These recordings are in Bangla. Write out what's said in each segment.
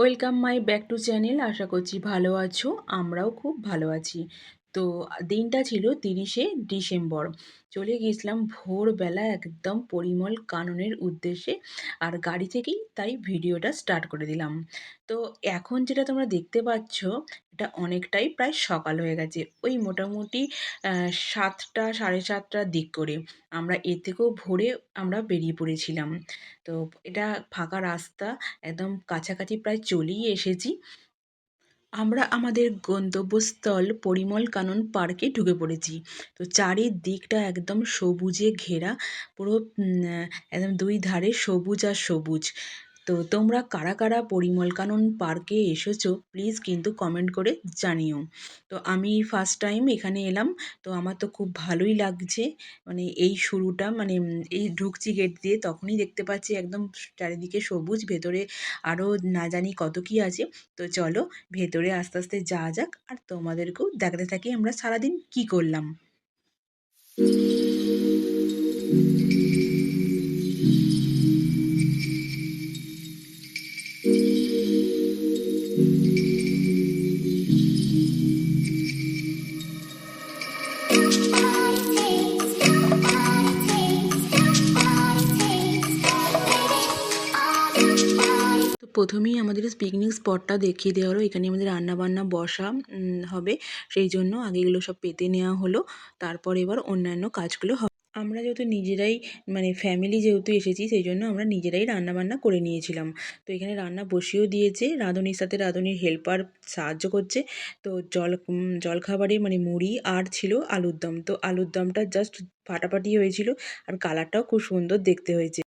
Welcome my back to channel. আশা করছি ভালো আছো আমরাও খুব ভালো আছি। তো দিনটা ছিল তিরিশে ডিসেম্বর। চলে গিয়েছিলাম ভোরবেলা একদম পরিমল কাননের উদ্দেশ্যে আর গাড়ি থেকেই তাই ভিডিওটা স্টার্ট করে দিলাম। তো এখন যেটা তোমরা দেখতে পাচ্ছ, এটা অনেকটাই প্রায় সকাল হয়ে গেছে। ওই মোটামুটি সাতটা, সাড়ে সাতটার দিক করে আমরা এর থেকেও ভোরে আমরা বেরিয়ে পড়েছিলাম। তো এটা ফাঁকা রাস্তা, একদম কাছাকাছি প্রায় চলেই এসেছি। আমরা আমাদের গন্তব্যস্থল পরিমল কানন পার্কে ঢুকে পড়েছি। তো চারিদিকটা একদম সবুজে ঘেরা, পুরো একদম দুই ধারে সবুজ আর সবুজ। তো তোমরা কারা কারা পরিমল কানন পার্কে এসেছ প্লিজ কিন্তু কমেন্ট করে জানিও। তো আমি ফার্স্ট টাইম এখানে এলাম, তো আমার তো খুব ভালোই লাগছে। মানে এই শুরুটা মানে এই ঢুকছি গেট দিয়ে, তখনই দেখতে পাচ্ছি একদম চারিদিকে সবুজ, ভেতরে আরও না জানি কত কী আছে। তো চলো, ভেতরে আস্তে আস্তে যাওয়া যাক, আর তোমাদেরকেও দেখাতে থাকি আমরা সারাদিন কি করলাম। প্রথমেই আমাদের পিকনিক স্পটটা দেখিয়ে দেওয়া হলো। এখানে আমাদের রান্নাবান্না বসা হবে। সেই জন্য আগে এগুলো সব পেতে নেওয়া হলো। তারপর এবার অন্যান্য কাজগুলো হবে। আমরা যেহেতু নিজেরাই মানে ফ্যামিলি যেহেতু এসেছি, সেই জন্য আমরা নিজেরাই রান্নাবান্না করে নিয়েছিলাম। তো এখানে রান্না বসিয়েও দিয়েছে। রাঁধুনির সাথে রাঁধুনির হেল্পার সাহায্য করছে। তো জল জলখাবারে মানে মুড়ি আর ছিল আলুর দম। তো আলুর দমটা জাস্ট ফাটাফাটি হয়েছিল। আর কালারটাও খুব সুন্দর দেখতে হয়েছে।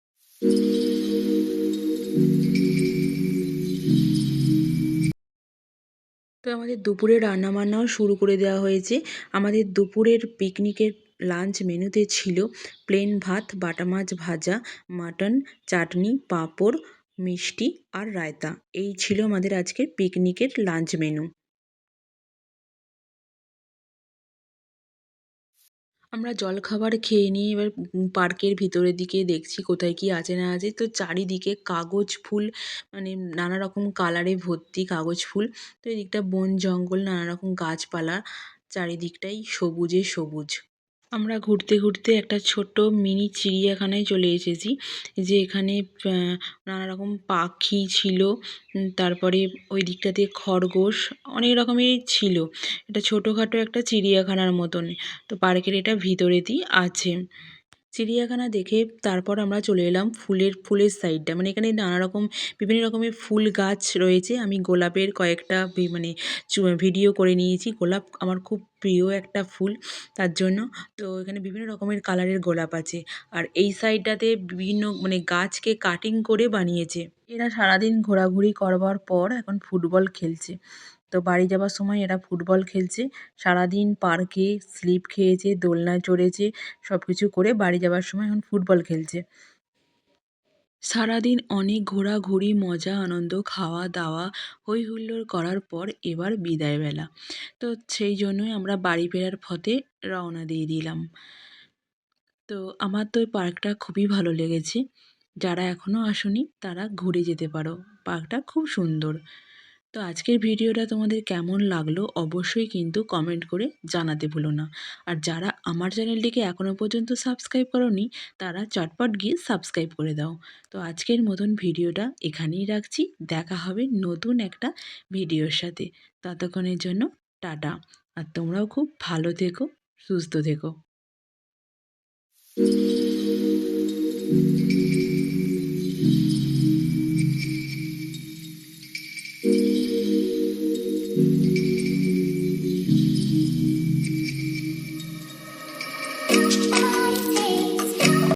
তো আমাদের দুপুরে রান্নাবান্নাও শুরু করে দেওয়া হয়েছে। আমাদের দুপুরের পিকনিকের লাঞ্চ মেনুতে ছিল প্লেন ভাত, বাটা মাছ ভাজা মাটন চাটনি, পাঁপড়, মিষ্টি আর রায়তা। এই ছিল আমাদের আজকের পিকনিকের লাঞ্চ মেনু আমরা জলখাবার খেয়ে নিয়ে এবার পার্কের ভিতরের দিকে দেখছি কোথায় কী আছে না আছে। তো চারিদিকে কাগজ ফুল মানে নানা রকম কালারে ভর্তি কাগজ ফুল। তো এদিকটা বন জঙ্গল, নানা রকম গাছপালা, চারিদিকটাই সবুজে সবুজ। আমরা ঘুরতে ঘুরতে একটা ছোট্ট মিনি চিড়িয়াখানায় চলে এসেছি যে এখানে নানা রকম পাখি ছিল তারপরে ওই দিকটাতে খরগোশ, অনেক রকমেরই ছিল। এটা ছোটোখাটো একটা চিড়িয়াখানার মতন। তো পার্কের এটা ভিতরেতেই আছে। চিড়িয়াখানা দেখে তারপর আমরা চলে এলাম ফুলের ফুলের সাইডটা মানে এখানে নানা রকম, বিভিন্ন রকমের ফুল গাছ রয়েছে। আমি গোলাপের কয়েকটা মানে ভিডিও করে নিয়েছি। গোলাপ আমার খুব প্রিয় একটা ফুল তার জন্য। তো এখানে বিভিন্ন রকমের কালারের গোলাপ আছে। আর এই সাইডটাতে বিভিন্ন মানে গাছকে কাটিং করে বানিয়েছে। এরা সারাদিন ঘোরাঘুরি করবার পর এখন ফুটবল খেলছে। তো বাড়ি যাবার সময় এরা ফুটবল খেলছে। সারাদিন পার্কে স্লিপ খেয়েছে দোলনায় চড়েছে সব কিছু করে বাড়ি যাবার সময় এখন ফুটবল খেলছে। সারাদিন অনেক ঘোরাঘুরি, মজা, আনন্দ, খাওয়া দাওয়া হই হুল্লোড় করার পর এবার বিদায়বেলা তো সেই জন্যই আমরা বাড়ি ফেরার পথে রওনা দিয়ে দিলাম। তো আমার তো পার্কটা খুবই ভালো লেগেছে। যারা এখনও আসনি তারা ঘুরে যেতে পারো। পার্কটা খুব সুন্দর। তো আজকের ভিডিওটা তোমাদের কেমন লাগল অবশ্যই কিন্তু কমেন্ট করে জানাতে ভুলো না। আর যারা আমার চ্যানেলটিকে এখনও পর্যন্ত সাবস্ক্রাইব করনি, তারা চটপট গিয়ে সাবস্ক্রাইব করে দাও। তো আজকের মতন ভিডিওটা এখানেই রাখছি। দেখা হবে নতুন একটা ভিডিওর সাথে। ততক্ষণের জন্য টাটা। আর তোমরাও খুব ভালো থেকো, সুস্থ থেকো।